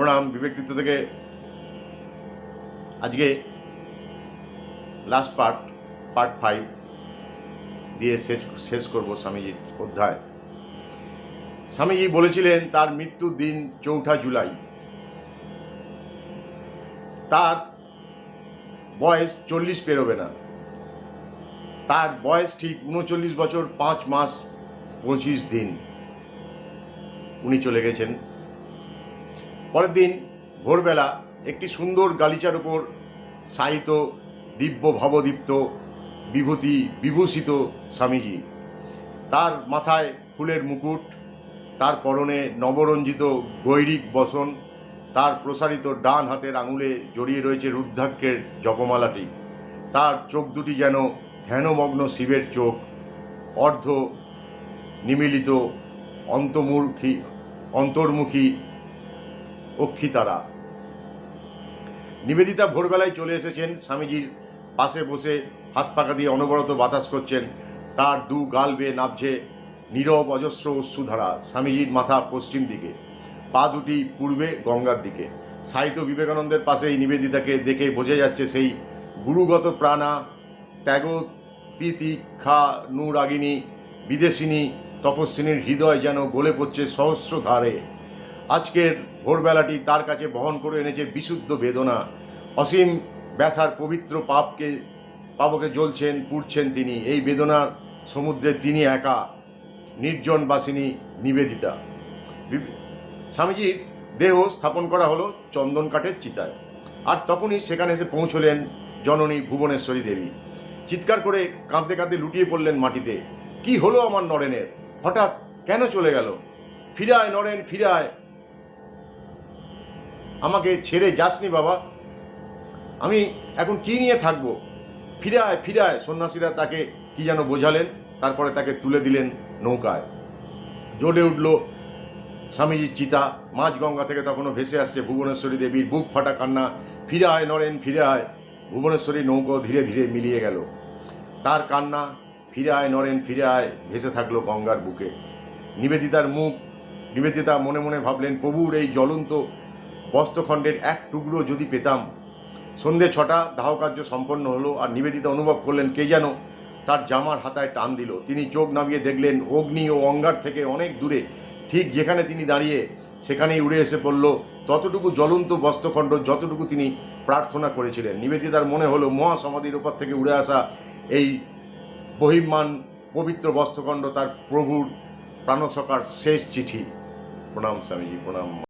প্রণাম বিবেকৃত থেকে আজকে লাস্ট পার্ট পার্ট ফাইভ দিয়ে শেষ শেষ করব স্বামীজির অধ্যায়। স্বামীজি বলেছিলেন, তার মৃত্যুর দিন চৌঠা জুলাই। তার বয়স চল্লিশ পেরোবে না। তার বয়স ঠিক উনচল্লিশ বছর পাঁচ মাস পঁচিশ দিন। উনি চলে গেছেন পরের দিন ভোরবেলা একটি সুন্দর গালিচার উপর সাহিত দিব্য ভবদীপ্ত, বিভূতি বিভূষিত স্বামীজি। তার মাথায় ফুলের মুকুট, তার পরনে নবরঞ্জিত গৈরিক বসন, তার প্রসারিত ডান হাতের আঙুলে জড়িয়ে রয়েছে রুদ্রাক্ষের জপমালাটি। তার চোখ দুটি যেন ধ্যানমগ্ন শিবের চোখ, অর্ধ নিমিলিত অন্তর্মুখী অন্তর্মুখী অক্ষিতারা। নিবেদিতা ভোরবেলায় চলে এসেছেন স্বামীজির পাশে বসে হাত পাকা দিয়ে অনবরত বাতাস করছেন। তার দু গাল বেয়ে নাবছে নীরব, অজস্র অশ্রুধারা স্বামীজির মাথা পশ্চিম দিকে, পা দুটি পূর্বে গঙ্গার দিকে। সাহিত্য বিবেকানন্দের পাশেই নিবেদিতাকে দেখে বোঝা যাচ্ছে সেই গুরুগত প্রাণা ত্যাগ তিতিক্ষা নুরাগিনী বিদেশিনী, তপস্বিনীর হৃদয় যেন গলে পড়ছে সহস্র ধারে আজকের ভোরবেলাটি তার কাছে বহন করে এনেছে বিশুদ্ধ বেদনা। অসীম ব্যথার পবিত্র পাপকে পাপকে জ্বলছেন, পুড়ছেন তিনি। এই বেদনার সমুদ্রে তিনি একা, নির্জন বাসিনী নিবেদিতা। স্বামীজির দেহ স্থাপন করা হলো চন্দন কাঠের চিতায়। আর তখনই সেখানে এসে পৌঁছলেন জননী ভুবনেশ্বরী দেবী। চিৎকার করে কাঁদতে কাঁদতে লুটিয়ে পড়লেন মাটিতে। কি হলো আমার নরেনের? হঠাৎ কেন চলে গেল? ফিরায় নরেন, ফিরায়। আমাকে ছেড়ে যাসনি বাবা। আমি এখন কি নিয়ে থাকব? ফিরায় ফিরায়, সন্ন্যাসীরা তাকে কি যেন বোঝালেন, তারপরে তাকে তুলে দিলেন নৌকায়। জ্বলে উঠল স্বামীজির চিতা। মাঝগঙ্গা থেকে তখনও ভেসে আসছে ভুবনেশ্বরী দেবীর বুক ফাটা কান্না। ফিরে আয় নরেন ফিরে আয় ভুবনেশ্বরী নৌকো ধীরে ধীরে মিলিয়ে গেল। তার কান্না ফিরে আয় নরেন ফিরে আয় ভেসে থাকল গঙ্গার বুকে। নিবেদিতার মুখ, নিবেদিতা মনে মনে ভাবলেন, প্রভুর এই জ্বলন্ত বস্ত্রখণ্ডের এক টুকরো যদি পেতাম। সন্ধে ছটা, দাহকার্য সম্পন্ন হলো আর নিবেদিতা অনুভব করলেন কে যেন। তার জামার হাতায় টান দিল। তিনি চোখ নামিয়ে দেখলেন, অগ্নি ও অঙ্গার থেকে অনেক দূরে। ঠিক যেখানে তিনি দাঁড়িয়ে সেখানেই উড়ে এসে পড়ল। ততটুকু জ্বলন্ত বস্ত্রখণ্ড, যতটুকু তিনি প্রার্থনা করেছিলেন। নিবেদিতার মনে হলো, মহাসমাধির ওপর থেকে উড়ে আসা এই বহির্মান পবিত্র বস্ত্রখণ্ড তার প্রভুর প্রাণসকার শেষ চিঠি। প্রণাম স্বামীজি, প্রণাম।